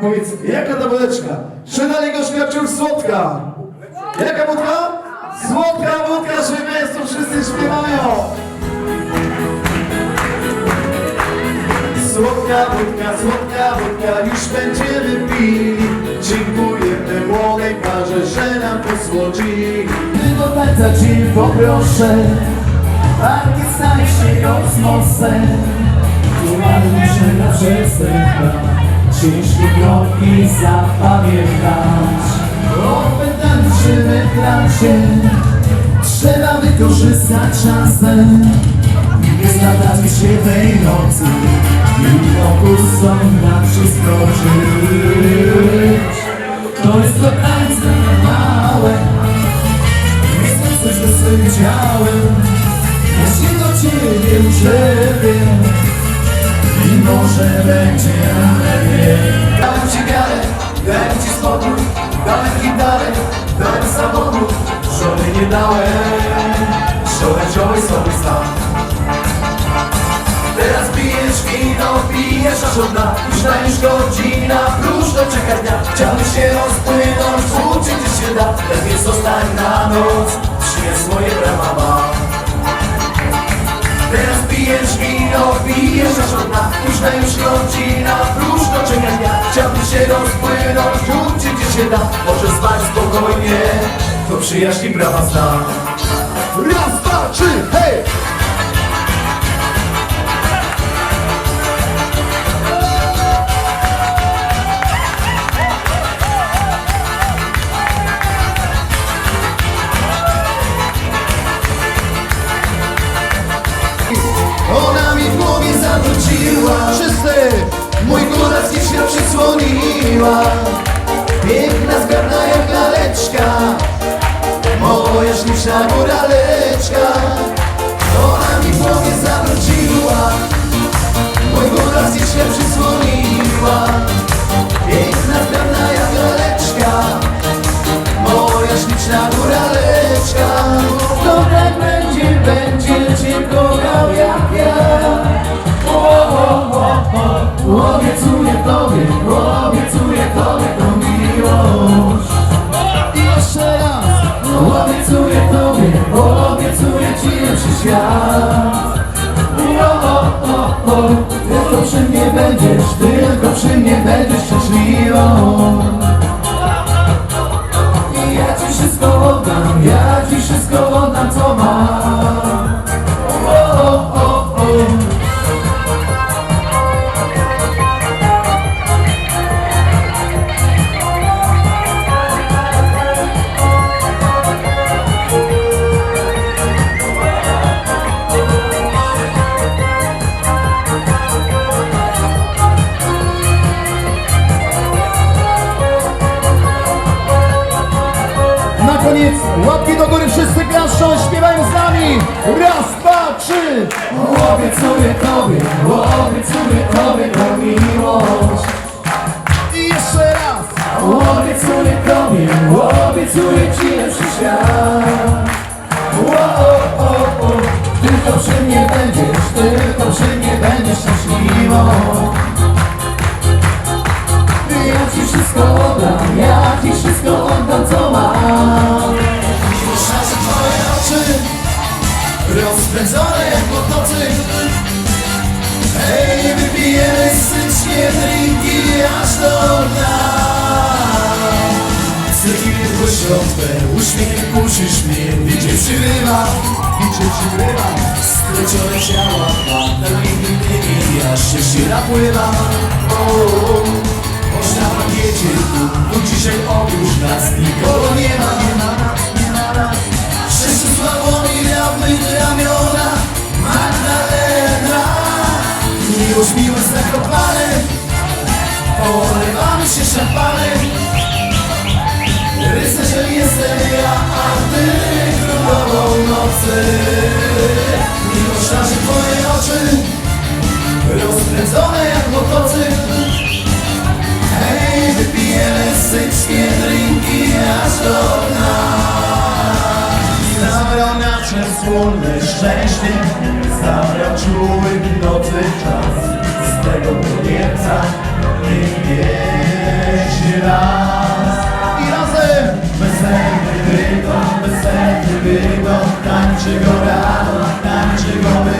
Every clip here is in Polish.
Powiedz, jaka ta wódeczka? Szynali gorzka czy już słodka? Jaka wódka? Słodka wódka, że Państwo wszyscy śpiewają! Słodka wódka, słodka wódka, już będziemy pili Dziękujemy młodej parze, że nam posłodzili Ty do tańca ci poproszę Parki staje się kosmosem Umarły się na przestępach Kroki zapamiętać. Opętańczymy w transie Trzeba wykorzystać szansę Nie zgadamy się tej nocy I wokół są na wszystko żyć. To jest to tańce małe Jestem coś ze swoim ciałem. Ja się do ciebie uczepię I może będzie lepiej Dałem ci wiarę, dałem ci spokój Dałem gitarę, dałem samochód. Żony nie dałem Żonę wziąłeś sobie sam Teraz pijesz wino, pijesz aż od dna. Już na już godzina, próżno czeka dnia. Chciałbyś się rozpłynąć, uczyć spokojnie, to przyjaźni prawa zna Raz, dwa, trzy, hej! Ona mi w głowie zawróciła Wszyscy! Mój góras nie się przysłoniła laleczka Moja śliczna góraleczka. Ona mi głowie zawróciła Mój nie się przysłoniła. Piękna, zgrabna jak laleczka Moja śliczna góraleczka. To tak będzie, będzie kochał jak ja Tylko przy mnie będziesz, tylko przy mnie będziesz szczęśliwą i ja ci wszystko oddam, ja ci wszystko oddam, co mam. Klaszczą, śpiewają z nami. Raz, dwa, trzy. Obiecuję tobie, obiecuję tobie tę miłość. Twe uśmiech Kusisz mnie, gdzie przygrywa Gdzie przygrywa Stryczone ciała Nadal innymi aż się o, o. Można bankiecie tu, tu dzisiaj oprócz nocy. Miłość szarzy twoje oczy, rozkręcone jak motocykl. Hej, wypijemy syckie drinki aż do dna Zabrał nasze wspólne szczęście Zabrał czuły w nocy czas Z tego podjęcia nie jeszcze raz I razem bytom, bytom Tańczy go rano, tańczy go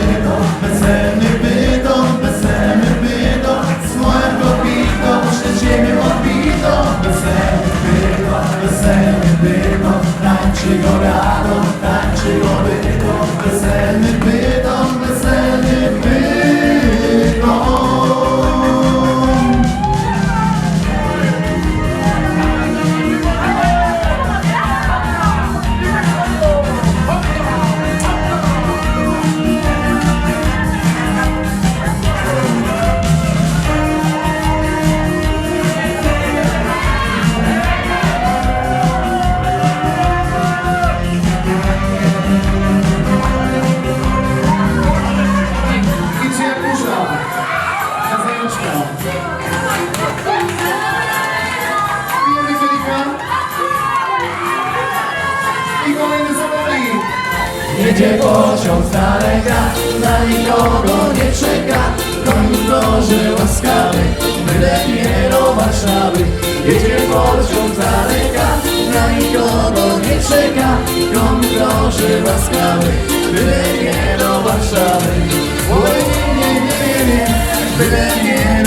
Jedzie pociąg z daleka, na nikogo nie czeka. Konduktorzy łaskawy, byle nie do Warszawy. Jedzie pociąg z daleka, na nikogo nie czeka. Konduktorzy łaskawy, byle nie do Warszawy. Oj, nie, nie, nie, nie, byle nie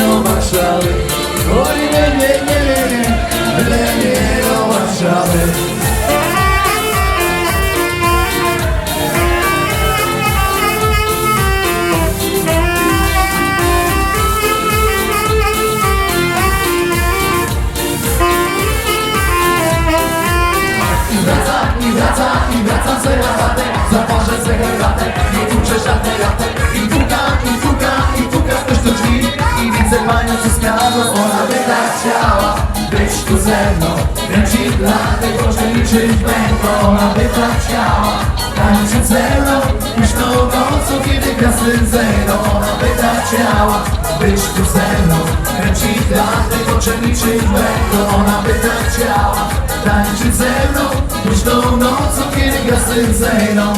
tu ze mną. Kręcić dlatego, że liczyć będą Ona by tak chciała tańczyć ze mną. Już tą nocą, kiedy gwiazdy zejdą Ona by tak chciała być tu ze mną. Kręcić dlatego, że liczyć będą Ona by tak chciała. Tańczyć ze mną Już tą nocą, kiedy gwiazdy zejdą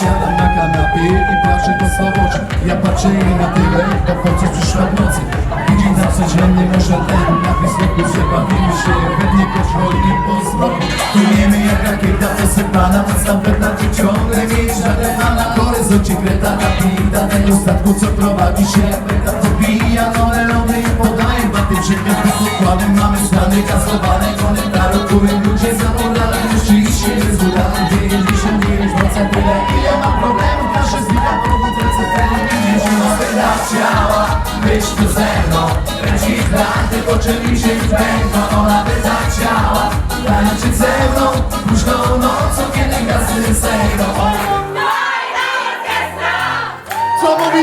Siadam na kanapie i patrzę po oczy Ja patrzę jej na tyle, bo końcu przyszła w nocy. Widzi na codziennie może ten napis roku się bawimy się Pewnie pozwoli po zmroku. Płyniemy jak rakieta posypana Podstawę na tu ciągle mieć. Żadna na horyzoncie kreta Napita tego statku co prowadzi się jak meta Pobija nole lody i podaje. Baty przedmiot układem Mamy stany gazowane Komentarze, którym ludzie zamordali Rzeczywiście jest góra 99% tyle ile mam problemów Każdy z nich ma powód receptę Nie by tak chciała być tu ze mną. Kręcić dla tylko czym się będą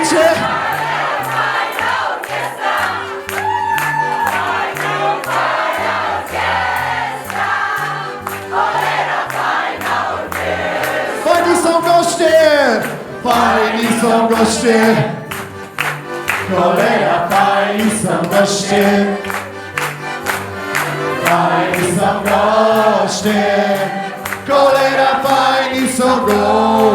teacher. Vai ni som goście! Vai ni som goście! Cholera, vai ni som goście! Vai ni som goście! Cholera, vai ni som!